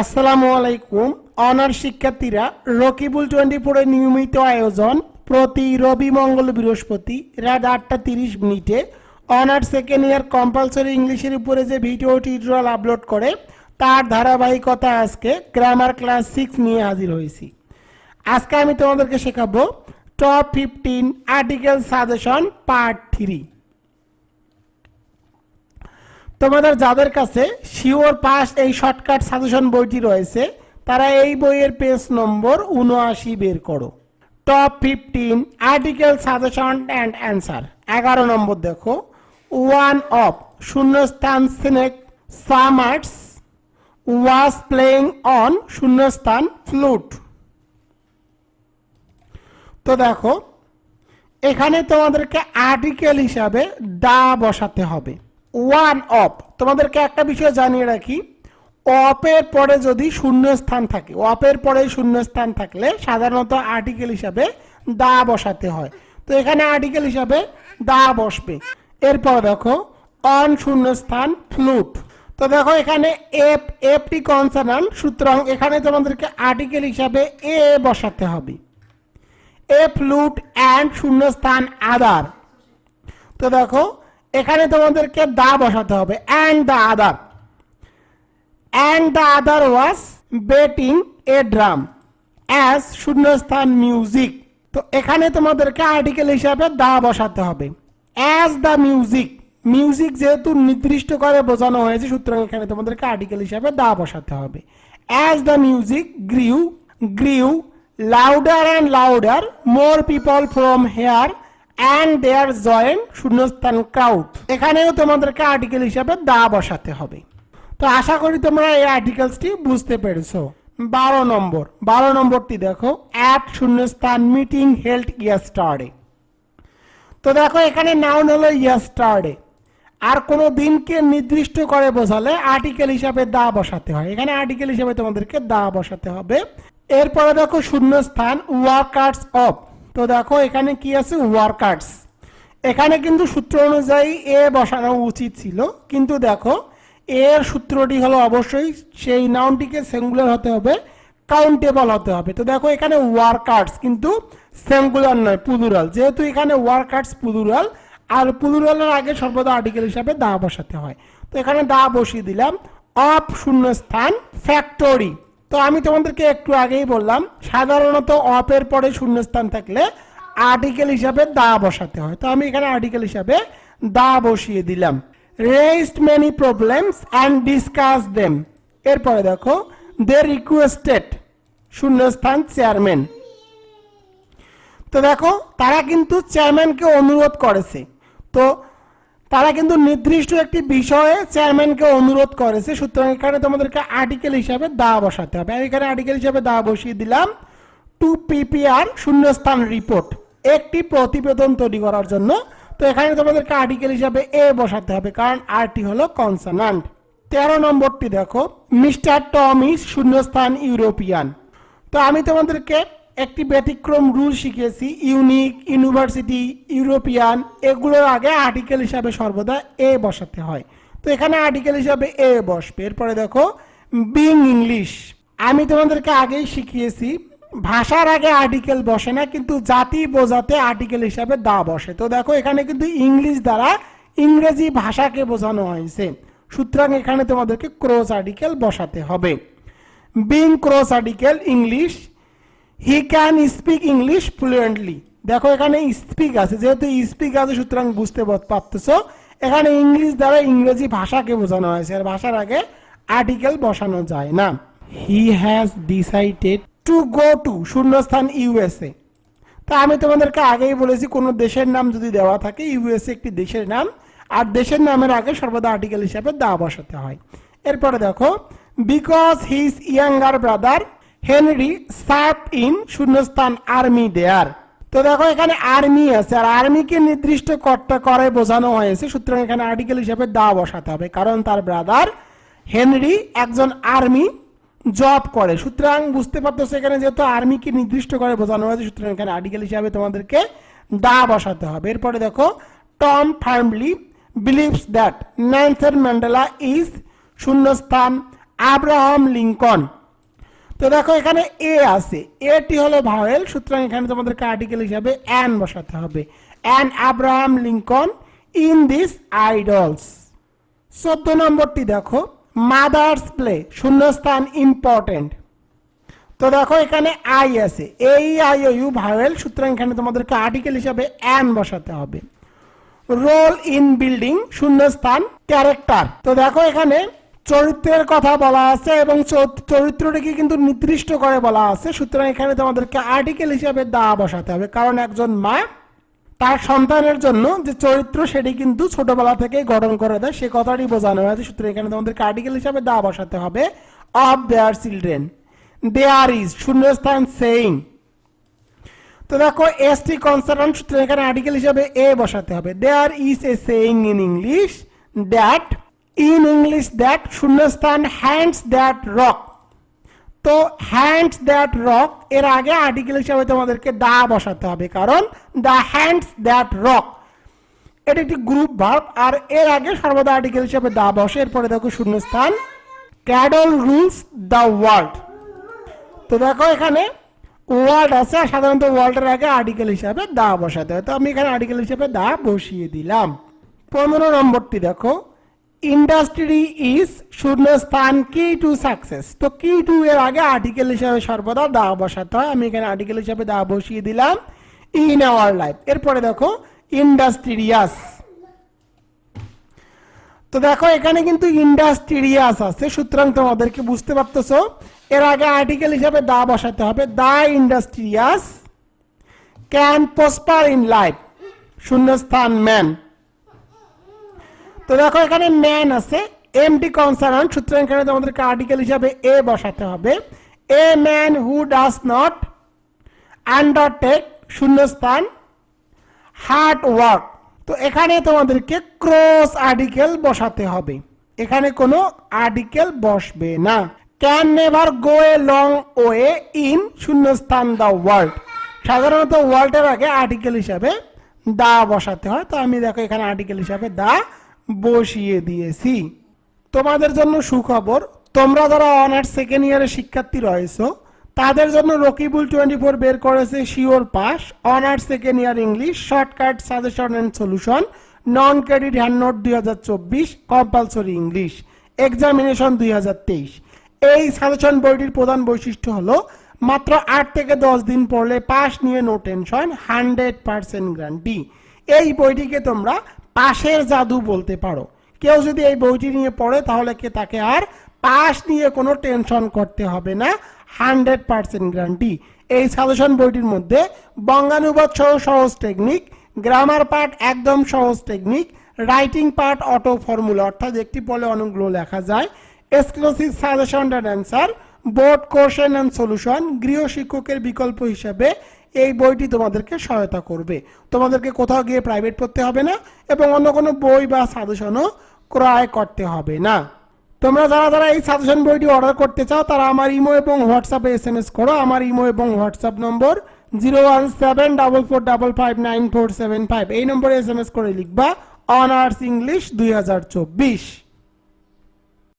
আসসালামু আলাইকুম। অনার শিক্ষার্থীরা রকিবুল টোয়েন্টি ফোরের নিয়মিত আয়োজন প্রতি রবি মঙ্গল বৃহস্পতি রাত আটটা তিরিশ মিনিটে অনার সেকেন্ড ইয়ার কম্পালসরি ইংলিশের উপরে যে ভিডিও টিউটোরিয়াল আপলোড করে, তার ধারাবাহিকতা আজকে গ্রামার ক্লাস সিক্স নিয়ে হাজির হয়েছি। আজকে আমি তোমাদেরকে শেখাবো top fifteen article suggestion part three. তোমাদের যাদের কাছে শিওর পাস এই শর্টকাট সাজেশন বইটি রয়েছে, তারা এই বইয়ের পেজ নম্বর উনআশি বের করো। Top fifteen article suggestion and answer এগারো নম্বর দেখো। ওয়ান অফ শূন্যস্থান সিনেক সামার্টস ওয়াজ প্লেইং অন শূন্যস্থান ফ্লুট। তো দেখো, এখানে তোমাদেরকে আর্টিকেল হিসাবে দা বসাতে হবে। ওয়ান অফ তোমাদেরকে একটা বিষয় জানিয়ে রাখি অপের পরে যদি শূন্য স্থান থাকে অপের পরে শূন্য স্থান থাকলে সাধারণত আর্টিকেল হিসাবে দা বসাতে হয়। তো এখানে আর্টিকেল হিসাবে দা বসবে। এরপর দেখো অন শূন্য স্থান ফ্লুট তো দেখো এখানে এফ এফটি কনসার্ন সুতরাং এখানে তোমাদেরকে আর্টিকেল হিসাবে এ বসাতে হবে। এ ফ্লুট অ্যান্ড শূন্যস্থান আদার তো দেখো এখানে তোমাদেরকে দা বসাতে হবে and the other and the other was beating a drum as শূন্যস্থান মিউজিক তো এখানে তোমাদেরকে আর্টিকেল হিসাবে দা বসাতে হবে অ্যাজ দ্য মিউজিক মিউজিক যেহেতু নির্দিষ্ট করে বোঝানো হয়েছে, সুতরাং এখানে তোমাদেরকে আর্টিকেল হিসাবে দা বসাতে হবে। As the music grew grew louder and louder more people from here and there join শূন্যস্থান ক্রাউড এখানেও তোমাদেরকে আর্টিকেল হিসাবে দা বসাতে হবে। তো আশা করি তোমরা এই আর্টিকেলসটি বুঝতে পেরেছ। বারো নম্বর। বারো নম্বরটি দেখো। অ্যাট শূন্যস্থান মিটিং হেল্ড ইয়াস্টারডে তো দেখো, এখানে নাউন হলো ইয়াস্টারডে আর কোনো দিনকে নির্দিষ্ট করে বোঝালে আর্টিকেল হিসাবে দা বসাতে হয়। এখানে আর্টিকেল হিসাবে তোমাদেরকে দা বসাতে হবে। এরপরে দেখো শূন্যস্থান ওয়ার্কার্স অফ তো দেখো, এখানে কি আছে? ওয়ার্কার্স এখানে কিন্তু সূত্র অনুযায়ী এ বসানো উচিত ছিল। কিন্তু দেখো এর সূত্রটি হলো অবশ্যই সেই নাউনটিকে সিঙ্গুলার হতে হবে কাউন্টেবল হতে হবে। তো দেখো, এখানে ওয়ার্কার্স কিন্তু সিঙ্গুলার নয় পুলুরাল যেহেতু এখানে ওয়ার্কার্স পুলুরাল আর পুলুরালের আগে সর্বদা আর্টিকেল হিসাবে দা বসাতে হয়। তো এখানে দা বসিয়ে দিলাম। অফ শূন্যস্থান ফ্যাক্টরি তো আমি তোমাদেরকে একটু আগেই বললাম, সাধারণত অপের পরে শূন্যস্থান থাকলে আর্টিকেল হিসাবে দা বসাতে হয়। তো আমি এখানে আর্টিকেল হিসাবে দা বসিয়ে দিলাম। Rest many problems and discuss them এরপরে দেখো দে রিকোয়েস্টেড শূন্যস্থান চেয়ারম্যান তো দেখো, তারা কিন্তু চেয়ারম্যানকে অনুরোধ করেছে। তো তারা কিন্তু নির্দিষ্ট একটি বিষয়ে চেয়ারম্যানকে অনুরোধ করেছে। সুতরাং এখানে তোমাদেরকে আর্টিকেল হিসাবে দা বসাতে হবে। আমি এখানে আর্টিকেল হিসাবে দা বসিয়ে দিলাম। টু পিপিআর শূন্যস্থান রিপোর্ট একটি প্রতিবেদন তৈরি করার জন্য। তো এখানে তোমাদেরকে আর্টিকেল হিসাবে এ বসাতে হবে, কারণ আরটি হলো কনসার্নান্ট তেরো নম্বরটি দেখো মিস্টার টম ইজ শূন্যস্থান ইউরোপিয়ান তো আমি তোমাদেরকে একটি ব্যতিক্রম রুল শিখিয়েছি, ইউনিক, ইউনিভার্সিটি, ইউরোপিয়ান, এগুলোর আগে আর্টিকেল হিসাবে সর্বদা এ বসাতে হয়। তো এখানে আর্টিকেল হিসাবে এ বসবে। এরপরে দেখো বিং ইংলিশ আমি তোমাদেরকে আগেই শিখিয়েছি, ভাষার আগে আর্টিকেল বসে না, কিন্তু জাতি বোঝাতে আর্টিকেল হিসাবে দা বসে। তো দেখো, এখানে কিন্তু ইংলিশ দ্বারা ইংরেজি ভাষাকে বোঝানো হয়েছে। সুতরাং এখানে তোমাদেরকে ক্রস আর্টিকেল বসাতে হবে। Being cross article English he can speak English fluently দেখো, এখানে স্পিক আছে। যেহেতু স্পিক আছে, সুতরাং বুঝতে পারতেছো। এখানে ইংলিশ দ্বারা ইংরেজি ভাষাকে বোঝানো হয়েছে। আর ভাষার আগে আর্টিকেল বসানো যায় না। He has decided to go to শূন্যস্থান ইউএসএ তা আমি তোমাদেরকে আগেই বলেছি, কোনো দেশের নাম যদি দেওয়া থাকে ইউএসএ একটি দেশের নাম। আর দেশের নামের আগে সর্বদা আর্টিকেল হিসাবে দা বসাতে হয়। এরপরে দেখো because his younger brother Henry serve in শূন্যস্থান আর্মি দেয়ার। তো দেখো, এখানে আর্মি আছে, আর আর্মিকে নির্দিষ্ট করতে করে বোঝানো হয়েছে। সুতরাং এখানে আর্টিকেল হিসাবে দা বসাতে হবে, কারণ তার ব্রাদার হেনরি একজন আর্মি জব করে। সুতরাং বুঝতে পারতেছো এখানে যেহেতু আর্মিকে নির্দিষ্ট করে বোঝানো হয়েছে, সুতরাং এখানে আর্টিকেল হিসাবে তোমাদেরকে দা বসাতে হবে। এরপরে দেখো Tom firmly believes that Nelson Mandela is শূন্যস্থান আব্রাহাম লিঙ্কন। তো দেখো, এখানে এ আছে। এটি হলো ভাওয়েল, সুতরাং এখানে তোমাদেরকে আর্টিকেল হিসাবে অ্যান বসাতে হবে। An Abraham Lincoln in this idols চোদ্দ নম্বরটি দেখো মাদার্স প্লে শূন্যস্থান ইম্পর্টেন্ট তো দেখো, এখানে আই আছে। এই আই ও ইউ ভাওয়েল, সুতরাং এখানে তোমাদেরকে আর্টিকেল হিসাবে অ্যান বসাতে হবে। রোল ইন বিল্ডিং শূন্যস্থান ক্যারেক্টার তো দেখো, এখানে চরিত্রের কথা বলা আছে এবং চর- চরিত্রটিকে কিন্তু নির্দিষ্ট করে বলা আছে। সুতরাং এখানে তোমাদেরকে আর্টিকেল হিসাবে দা বসাতে হবে। কারণ একজন মা তার সন্তানের জন্য যে চরিত্র সেটি কিন্তু ছোটবেলা থেকেই গঠন করে দেয়, সে কথাটি বোঝানো হয়েছে। সুতরাং এখানে তোমাদেরকে আর্টিকেল হিসাবে দা বসাতে হবে। Of their children there is শূন্যস্থান সেইং তো দেখো এস টি কনসার্ন সুতরাং এখানে আর্টিকেল হিসাবে এ বসাতে হবে। There is a saying in English that in English that শূন্যস্থান হ্যান্ডস দ্যাট রক তো হ্যান্ডস দ্যাট রক এর আগে আর্টিকেল হিসাবে তোমাদেরকে দা বসাতে হবে, কারণ দ্য হ্যান্ডস দ্যাট রক এটা একটি গ্রুপ ভার্ব আর এর আগে সর্বদা আর্টিকেল হিসাবে দা বসে, এরপরে দেখো শূন্যস্থান ক্যাডল রুলস দ্য ওয়ার্ল্ড তো দেখো এখানে ওয়ার্ড আছে, আর সাধারণত ওয়ার্ল্ডের আগে আর্টিকেল হিসাবে দা বসাতে হয়। তো আমি এখানে আর্টিকেল হিসাবে দা বসিয়ে দিলাম। পনেরো নম্বরটি দেখো। ইন্ডাস্ট্রি ইজ শূন্যস্থান কি টু সাকসেস তো কি টু এর আগে আর্টিকেল হিসাবে সর্বদা দা বসাতে হয়। আমি এখানে আর্টিকেল হিসাবে দা বসিয়ে দিলাম ইন আওয়ার লাইফ এরপরে দেখো ইন্ডাস্ট্রিয়াস তো দেখো, এখানে কিন্তু ইন্ডাস্ট্রিয়াস আছে। সুতরাং তোমাদেরকে বুঝতে পারতেছো, এর আগে আর্টিকেল হিসাবে দা বসাতে হবে। The industrious can prosper in life শূন্যস্থান ম্যান তো দেখো, এখানে ম্যান আছে। এমটি কনসার্ন সুতরাং এখানে তোমাদেরকে আর্টিকেল হিসাবে এ বসাতে হবে। A man who does not undertake শূন্যস্থান হার্ড ওয়ার্ক তো এখানে তোমাদেরকে ক্রস আর্টিকেল বসাতে হবে। এখানে কোনো আর্টিকেল বসবে না। Can never go a long way in শূন্যস্থান দ্য ওয়ার্ল্ড সাধারণত ওয়ার্ল্ডের আগে আর্টিকেল হিসাবে দা বসাতে হয়। তো আমি দেখো, এখানে আর্টিকেল হিসাবে দা বসিয়ে দিয়েছি। তোমাদের জন্য সুখবর, তোমরা যারা অনার্স সেকেন্ড ইয়ারের শিক্ষার্থী রয়েছো, তাদের জন্য রকিবুল টোয়েন্টি ফোর বের করেছে sure pass honours second year English shortcut suggestion and solution non credit hand note দুই হাজার চব্বিশ কম্পালসরি ইংলিশ এক্সামিনেশন দুই হাজার তেইশ। এই সাজেশন বইটির প্রধান বৈশিষ্ট্য হলো, মাত্র আট থেকে দশ দিন পড়লে পাস নিয়ে no tension hundred percent guarantee এই বইটিকে তোমরা পাশের জাদু বলতে পারো। কেউ যদি এই বইটি নিয়ে পড়ে, তাহলে কে তাকে আর পাস নিয়ে কোনো টেনশন করতে হবে না? Hundred percent guarantee. এই সাজেশন বইটির মধ্যে বঙ্গানুবাদ সহ সহজ টেকনিক, গ্রামার পার্ট একদম সহজ technique, writing part auto formula, অর্থাৎ একটি পলে অনেকগুলো লেখা যায় exclusive suggestion and answer, board question and solution, গৃহ শিক্ষকের বিকল্প হিসাবে এই বইটি তোমাদেরকে সহায়তা করবে। তোমাদেরকে কোথাও গিয়ে প্রাইভেট পড়তে হবে না এবং অন্য কোনো বই বা সাজেশনও ক্রয় করতে হবে না। তোমরা যারা যারা এই সাজেশন বইটি অর্ডার করতে চাও, তারা আমার ইমো এবং হোয়াটসঅ্যাপে এস এম এস করো। আমার ইমো এবং WhatsApp number zero one seven double four double five nine four seven five এই নম্বরে এস এম এস করে লিখবা অনার্স ইংলিশ দুই হাজার চব্বিশ।